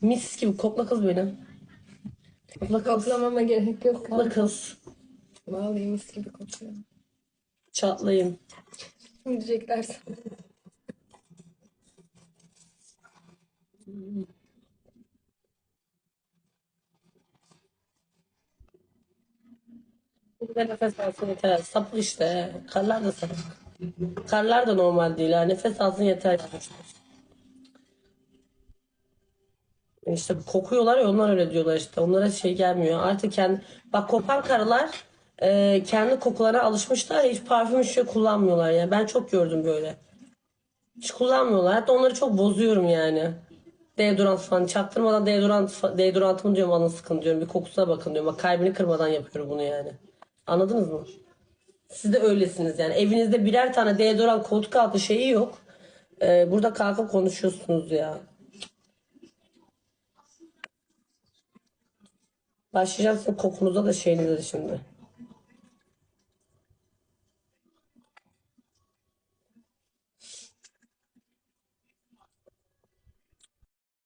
Mis gibi kokla kız beni. Kokla kız. Koklamama gerek yok. Kokla kız. Vallahi mis gibi kokuyor. Çatlayın. Kim diyecekler sana? Bir de nefes alsın yeter. Sapık işte. Karlar da sapık. Karlar da normal değil. ha. Nefes alsın yeter. yazmışlar. İşte kokuyorlar ya onlar öyle diyorlar işte. Onlara şey gelmiyor. Artık kendi... Bak kopan karılar e, kendi kokularına alışmışlar hiç parfüm hiç şey kullanmıyorlar yani. Ben çok gördüm böyle. Hiç kullanmıyorlar. Hatta onları çok bozuyorum yani. Deodorant falan çaktırmadan deodorant, deodorantımı diyorum alın sıkın diyorum. Bir kokusuna bakın diyorum. Bak kalbini kırmadan yapıyorum bunu yani. Anladınız mı? Siz de öylesiniz yani. Evinizde birer tane deodorant koltuk altı şeyi yok. Ee, burada kalkıp konuşuyorsunuz ya. Başlayacağım sizin kokunuza da şeyinize de şimdi.